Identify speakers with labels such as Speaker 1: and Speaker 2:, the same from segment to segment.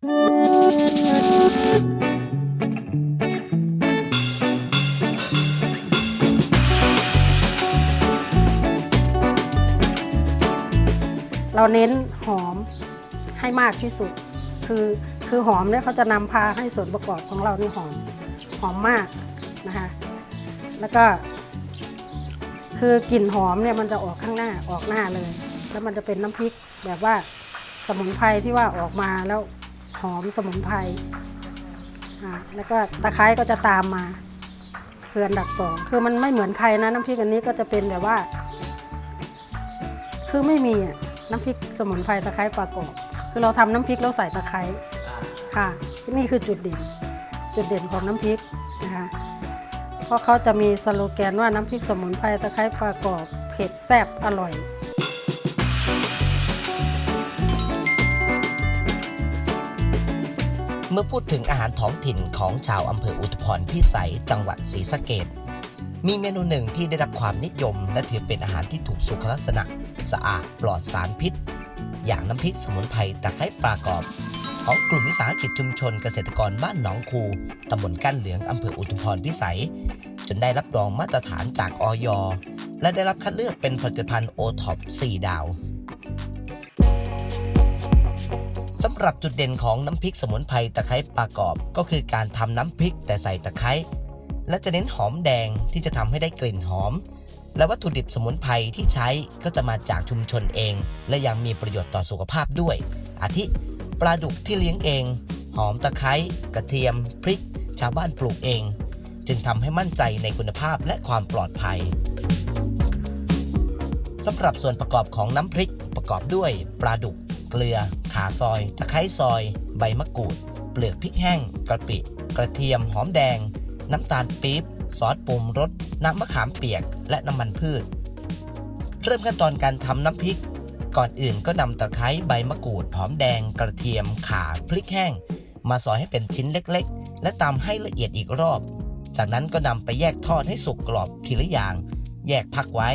Speaker 1: เราเน้นหอมให้มากที่สุด คือคือหอมเนี่ยเขาจะนำพาให้ส่วนประกอบของเรานี่หอมหอมมากนะคะ แล้วก็ คือกลิ่นหอมเนี่ยมันจะออกข้างหน้าออกหน้าเลย แล้วมันจะเป็นน้ำพริกแบบว่าสมุนไพรที่ว่าออกมาแล้ว หอมสมุนไพรอ่าแล้วก็ตะไคร้ก็จะตามมาคืออันดับสองคือมันไม่เหมือนใครนะน้ำพริกอันนี้ก็จะเป็นแบบว่า คือไม่มีอะน้ำพริกสมุนไพรตะไคร้ปลากรอบคือเราทำน้ำพริกแล้วใส่ตะไคร้ค่ะนี่คือจุดเด่น จุดเด่นของน้ำพริกนะคะเพราะเขาจะมีสโลแกนว่าน้ำพริกสมุนไพรตะไคร้ปลากรอบเผ็ดแซ่บอร่อย
Speaker 2: มื่อพูดถึงอาหารท้องถิ่นของชาวอำเภออุทุพรพิสัยจังหวัดศรีสะเกดมีเมนูหนึ่งที่ได้รับความนิยม และถือเป็นอาหารที่ถูกสุขลักษณะ สะอาดปลอดสารพิษ อย่างน้ำพริกสมุนไพรตะไคร้ปลากรอบ ของกลุ่มวิสาหกิจชุมชนเกษตรกรบ้านหนองคูตำบลก้านเหลืองอำเภออุทุพรพิสัย จนได้รับรองมาตรฐานจากออยและได้รับคัดเลือกเป็นผลิตภัณฑ์โอท็อป4ดาว สำหรับจุดเด่นของน้ำพริกสมุนไพรตะไคร้ปลากรอบ ก็คือการทำน้ำพริกแต่ใส่ตะไคร้และจะเน้นหอมแดงที่จะทำให้ได้กลิ่นหอม และวัตถุดิบสมุนไพรที่ใช้ก็จะมาจากชุมชนเอง และยังมีประโยชน์ต่อสุขภาพด้วย อาทิปลาดุกที่เลี้ยงเอง หอมตะไคร้กระเทียม พริก ชาวบ้านปลูกเอง จึงทำให้มั่นใจในคุณภาพและความปลอดภัยสำหรับส่วนประกอบของน้ำพริกประกอบด้วยปลาดุก เกลือ ขาซอย ตะไคร้ซอย ใบมะกรูด เปลือกพริกแห้ง กระปิ กระเทียม หอมแดง น้ำตาลปี๊บ ซอสปรุงรส น้ำมะขามเปียก และน้ำมันพืช เริ่มขั้นตอนการทำน้ำพริก ก่อนอื่นก็นำตะไคร้ใบมะกรูด หอมแดง กระเทียม ขาพริกแห้ง มาซอยให้เป็นชิ้นเล็กๆ และตำให้ละเอียดอีกรอบ จากนั้นก็นำไปแยกทอดให้สุกกรอบทีละอย่าง แยกพักไว้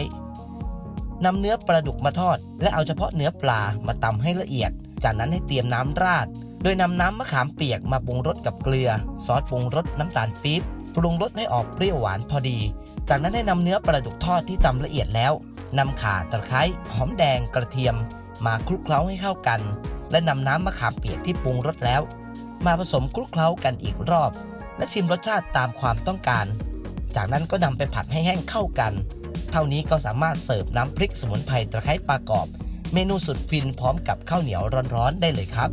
Speaker 2: นำเนื้อปลาดุกมาทอด และเอาเฉพาะเนื้อปลามาตำให้ละเอียด จากนั้นให้เตรียมน้ำราด โดยนำน้ำมะขามเปียกมาปรุงรสกับเกลือ ซอสปรุงรสน้ำตาลปี๊บปรุงรสให้ออกเปรี้ยวหวานพอดี จากนั้นให้นำเนื้อปลาดุกทอดที่ตำละเอียดแล้วนำข่าตะไคร้หอมแดงกระเทียม มาคลุกเคล้าให้เข้ากัน และนำน้ำมะขามเปียกที่ปรุงรสแล้ว มาผสมคลุกเคล้ากันอีกรอบ และชิมรสชาติตามความต้องการ จากนั้นก็นำไปผัดให้แห้งเข้ากัน เท่านี้ก็สามารถเสิร์ฟน้ำพริกสมุนไพรตะไคร้ปลากรอบ เมนูสุดฟินพร้อมกับข้าวเหนียวร้อนๆได้เลยครับ